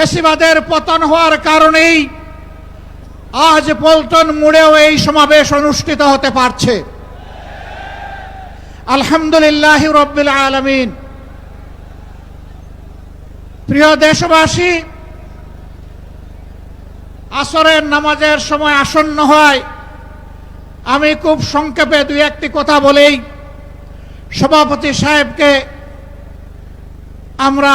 ফেসিবাদের পতন হওয়ার কারণেই আজ পল্টন মুড়েও এই সমাবেশ অনুষ্ঠিত হতে পারছে। আলহামদুলিল্লাহ রব্বিল আলমিন। প্রিয় দেশবাসী, আসরের নামাজের সময় আসন্ন হয়, আমি খুব সংক্ষেপে দুই একটি কথা বলেই সভাপতি সাহেবকে আমরা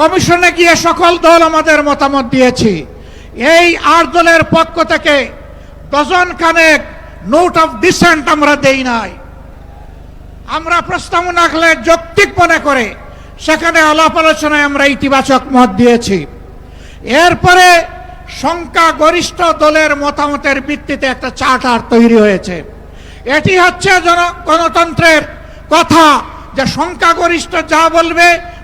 কমিশনে গিয়ে সকল দল আমাদের মতামত দিয়েছি। এই আট দলের পক্ষ থেকে ডজন খানেক নোট অফ ডিসেন্ট আমরা দেই নাই। আমরা প্রস্তাবনা রাখলে যৌক্তিক মনে করে সেখানে আলাপ আলোচনায় আমরা ইতিবাচক মত দিয়েছি। এরপরে সংখ্যা গরিষ্ঠ দলের মতামতের ভিত্তিতে একটা চার্টার তৈরি হয়েছে। এটি হচ্ছে জন, গণতন্ত্রের কথা যে সংখ্যাগরিষ্ঠ যা বলবে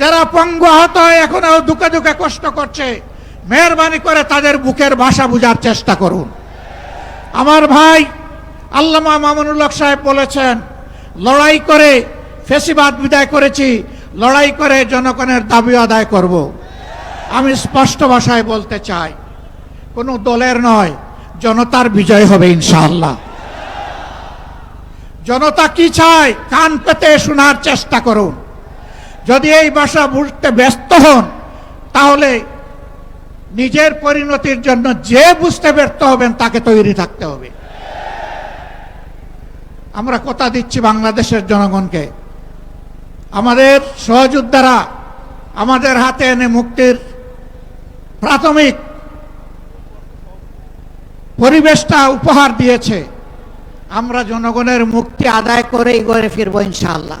যারা পঙ্গু আহত হয়ে, এখনও দুঃখে দুঃখে কষ্ট করছে। মেহরবানি করে তাদের বুকের ভাষা বোঝার চেষ্টা করুন। আমার ভাই আল্লামা মামুনুল্লাহ সাহেব বলেছেন, লড়াই করে ফেসিবাদ বিদায় করেছি, লড়াই করে জনগণের দাবি আদায় করব। আমি স্পষ্ট ভাষায় বলতে চাই, কোনো দলের নয়, জনতার বিজয় হবে ইনশাআল্লাহ। জনতা কি চায়, কান পেতে শোনার চেষ্টা করুন। যদি এই ভাষা বুঝতে ব্যস্ত হন, তাহলে নিজের পরিণতির জন্য যে বুঝতে ব্যর্থ হবেন, তাকে তৈরি থাকতে হবে। আমরা কথা দিচ্ছি বাংলাদেশের জনগণকে। আমাদের সহযোদ্ধারা আমাদের হাতে এনে মুক্তির প্রাথমিক পরিবেশটা উপহার দিয়েছে। আমরা জনগণের মুক্তি আদায় করেই গড়ে ফিরবো ইনশাআল্লাহ।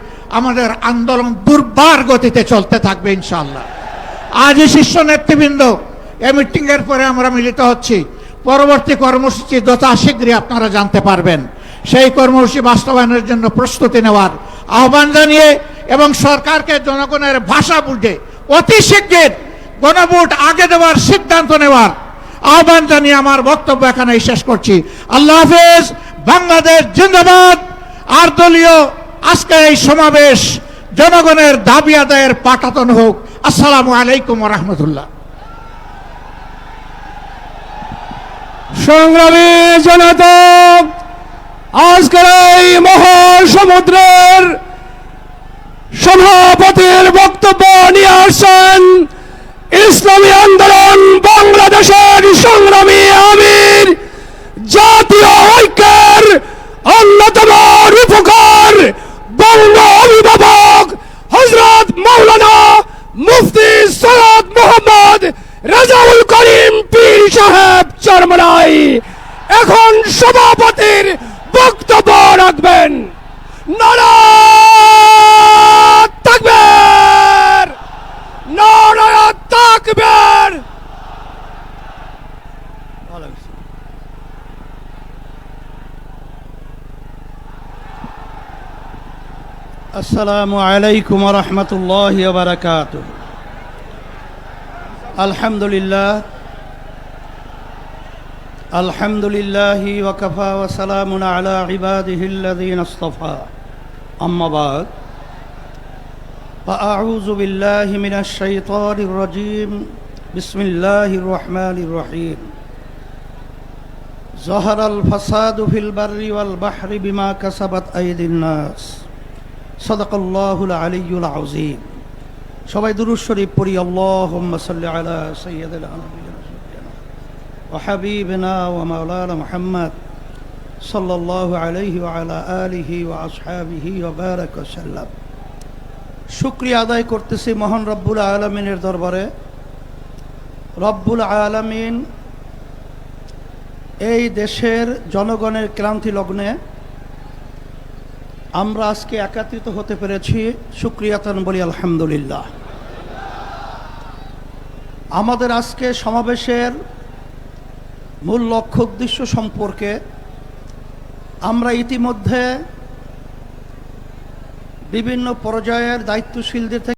আমাদের আন্দোলন দুর্বার গতিতে চলতে থাকবে ইনশাল্লাহ আজই শীর্ষ নেতৃবৃন্দ এ মিটিং এর পরে আমরা মিলিত হচ্ছি। পরবর্তী কর্মসূচি যথা শীঘ্রই আপনারা জানতে পারবেন। সেই কর্মসূচি বাস্তবায়নের জন্য প্রস্তুতি নেওয়ার আহ্বান জানিয়ে এবং সরকারকে জনগণের ভাষা বুঝে অতি শীঘ্র গণভোট আগে দেওয়ার সিদ্ধান্ত নেওয়ার আহ্বান জানিয়ে আমার বক্তব্য এখানে শেষ করছি। আল্লাহ হাফেজ, বাংলাদেশ জিন্দাবাদ। আর দলীয় আজকে এই সমাবেশ জনগণের দাবি আদায়ের পাঠাতন হোক। আসসালামু আলাইকুম রহমতুল্লাহ। সংগ্রামী জনতা, আজকের এই মহাসমুদ্রের সভাপতির বক্তব্য নিয়ে আসছেন ইসলামী আন্দোলন, বাংলাদেশের সংগ্রামী আমির। শর্মা নাই। এখন সভাপতির বক্তব্য রাখবেন। নারা তাকবের। নারা তাকবের। আসসালামু আলাইকুম রহমতুল্লাহ বারকাত আলহামদুলিল্লাহ। الحمد لله الحمد لله وكفى وسلام على عباده الذين اصطفى أما بعد فأعوذ بالله من الشيطان الرجيم بسم الله الرحمن الرحيم ظهر الفساد في البر والبحر بما كسبت أيدي الناس সদাকাল্লাহুল আলিয়ুল আযীম সবাই দুরূদ শরীফ পড়ি আল্লাহুম্মা সাল্লি আলা সাইয়্যিদিল আনবিয়া সাল্লাল্লাহু আলাইহি ওয়া আলা আলিহি ওয়া আসহাবিহি ওয়া বারাক ওয়া সাল্লাম। শুকরিয়া আদায় করতেছি মহান রব্বুল আলামিনের দরবারে। রব্বুল আলামিন এই দেশের জনগণের ক্লান্তি লগ্নে আমরা আজকে একাত্রিত হতে পেরেছি। সুক্রিয়াতন বলি আলহামদুলিল্লাহ। আমাদের আজকে সমাবেশের মূল লক্ষ্য উদ্দেশ্য সম্পর্কে আমরা ইতিমধ্যে বিভিন্ন পর্যায়ের দায়িত্বশীলদের থেকে